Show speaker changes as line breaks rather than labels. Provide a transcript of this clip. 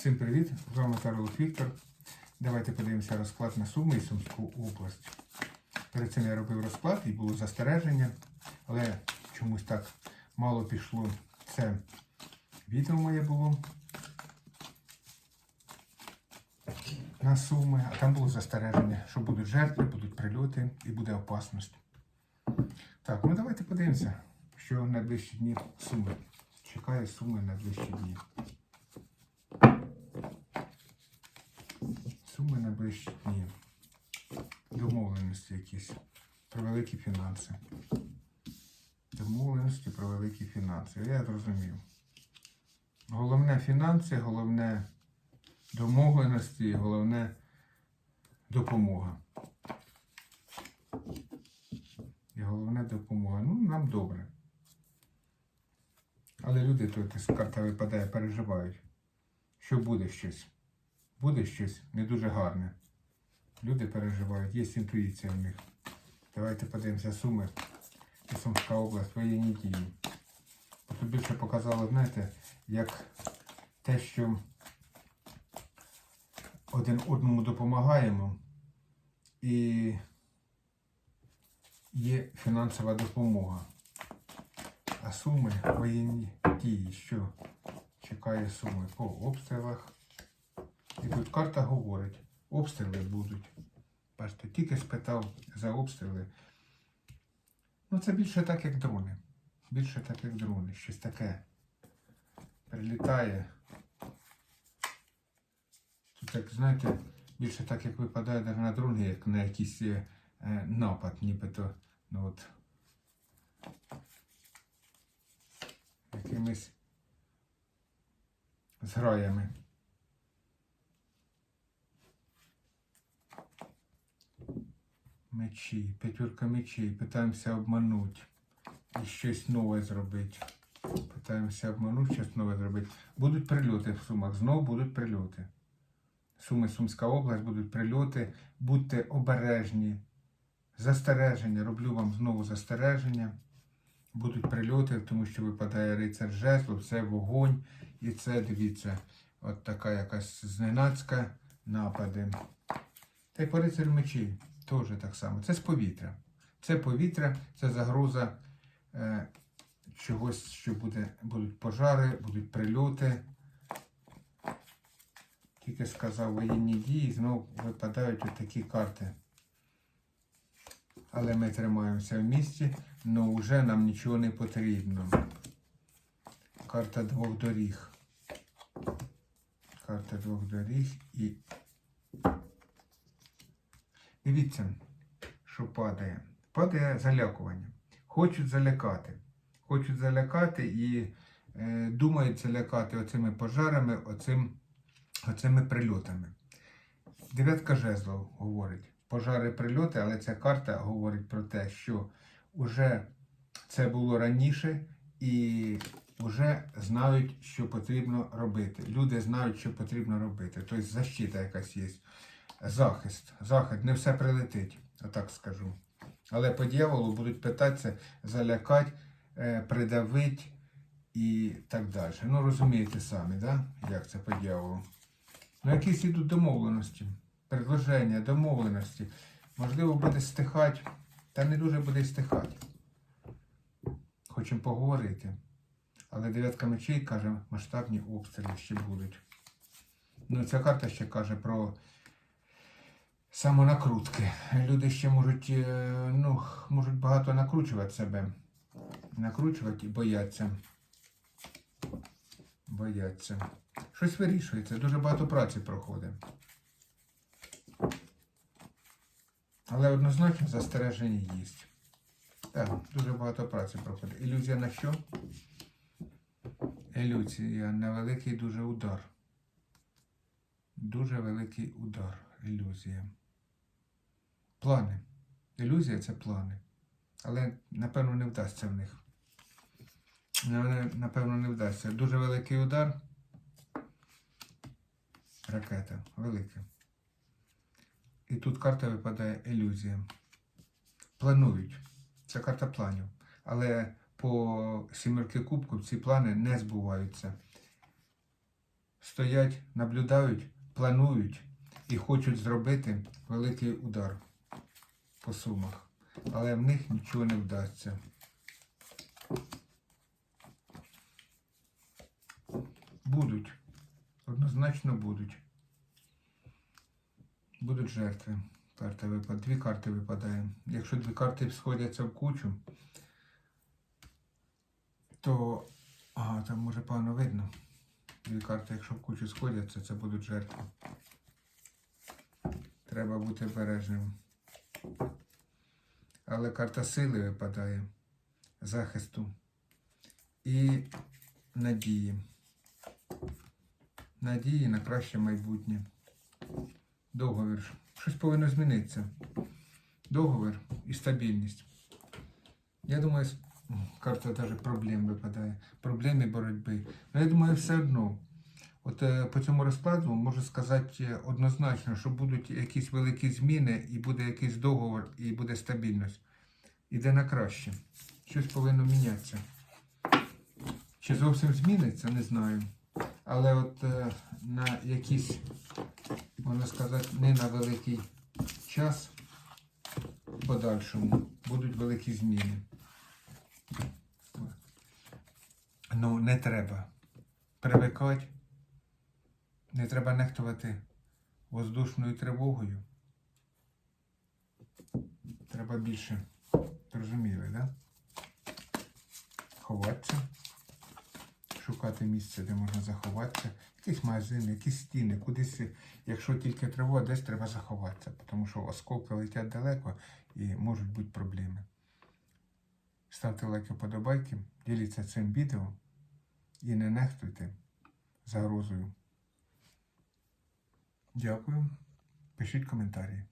Всім привіт! З вами Карлов Віктор. Давайте подивимося розклад на Суми і Сумську область. Перед цим я робив розклад і було застереження, але чомусь так мало пішло. Це відео моє було на Суми, а там було застереження, що будуть жертви, будуть прильоти і буде опасність. Так, ну давайте подивимося, що на найближчі дні Суми. Чекає Суми на найближчі дні. Суми на найближчі дні. Домовленості якісь. Про великі фінанси. Домовленості про великі фінанси. Я зрозумів. Головне фінанси, головне домовленості, головне допомога. І головне допомога. Ну, нам добре. Але люди тут з карта випадає, переживають, що буде щось. Буде щось не дуже гарне. Люди переживають, є інтуїція в них. Давайте подивимося суми. Сумська область, воєнні дії. Тут більше показало, знаєте, як те, що один одному допомагаємо і є фінансова допомога. А суми воєнні дії, що чекає суми по обстрілах. І тут карта говорить, обстріли будуть. Бачите, тільки спитав за обстріли. Ну це більше так, як дрони. Більше так, як дрони. Щось таке прилітає. Тут, як знаєте, більше так, як випадає навіть на дрони, як на якийсь е, напад, нібито. Ну от. Якимись зграями. Мечі, п'ятірка мечей. Питаємося обманути і щось нове зробити. Питаємося обманути, щось нове зробити. Будуть прильоти в Сумах. Знову будуть прильоти. Суми, Сумська область, будуть прильоти. Будьте обережні. Застереження. Роблю вам знову застереження. Будуть прильоти, тому що випадає рицар жезлов, це вогонь. І це, дивіться, от така якась зненацька напади. Та й по рицарю мечі теж так само. Це з повітря. Це повітря, це загроза е, чогось, що буде, будуть пожари, будуть прильоти. Тільки сказав воєнні дії, знову випадають от такі карти. Але ми тримаємося в місті, але вже нам нічого не потрібно. Карта двох доріг. Карта двох доріг і. Дивіться, що падає. Падає залякування. Хочуть залякати. Хочуть залякати і е, думають залякати оцими пожарами, оцим, оцими прильотами. Дев'ятка жезлов говорить. Пожари прильоти, але ця карта говорить про те, що вже це було раніше і вже знають, що потрібно робити. Люди знають, що потрібно робити. Тобто защита якась є. Захист. Захист, не все прилетить, отак скажу. Але по дьяволу будуть питатися, залякати, е, придавити і так далі. Ну, розумієте самі, да? як це по дьяволу. Ну, якісь ідуть домовленості, предложення, домовленості. Можливо, буде стихати, та не дуже буде стихати. Хочемо поговорити. Але дев'ятка мечей каже, масштабні обстріли ще будуть. Ну, ця карта ще каже про самонакрутки. Люди ще можуть, е, ну, можуть багато накручувати себе. Накручувати і бояться. Бояться. Щось вирішується, дуже багато праці проходить. Але однозначно застереження є. Так, дуже багато праці проходить. Ілюзія на що? Ілюзія на великий дуже удар. Дуже великий удар. Ілюзія. Плани. Ілюзія це плани. Але, напевно, не вдасться в них. Напевно, не вдасться. Дуже великий удар. Ракета. Велика. І тут карта випадає ілюзія. Планують. Це карта планів. Але по сімерки кубків ці плани не збуваються. стоять, наблюдають, планують і хочуть зробити великий удар по сумах. Але в них нічого не вдасться. Будуть. Однозначно будуть. Будуть жертви. Карта випад... Дві карти випадає. Якщо дві карти сходяться в кучу, то. Ага, там може погано видно. Дві карти, якщо в кучу сходяться, це будуть жертви. Треба бути обережним. Але карта сили випадає, захисту і надії. Надії на краще майбутнє. Договір. Щось повинно змінитися. Договір і стабільність. Я думаю, карта навіть проблем випадає. Проблеми боротьби. Ну, я думаю, все одно. От е, по цьому розкладу можу сказати однозначно, що будуть якісь великі зміни, і буде якийсь договор, і буде стабільність. Іде на краще. Щось повинно мінятися. Чи зовсім зміниться, не знаю. Але от е, на якийсь, можна сказати, не на великий час в подальшому будуть великі зміни. Ну, не треба привикати, не треба нехтувати воздушною тривогою. Треба більше, зрозуміли, да? Ховатися, шукати місце, де можна заховатися, якийсь магазин, якісь стіни, кудись, якщо тільки тривога, десь треба заховатися, тому що осколки летять далеко і можуть бути проблеми. Ставте лайки, вподобайки, діліться цим відео і не нехтуйте загрозою. Дякую. Пишіть коментарі.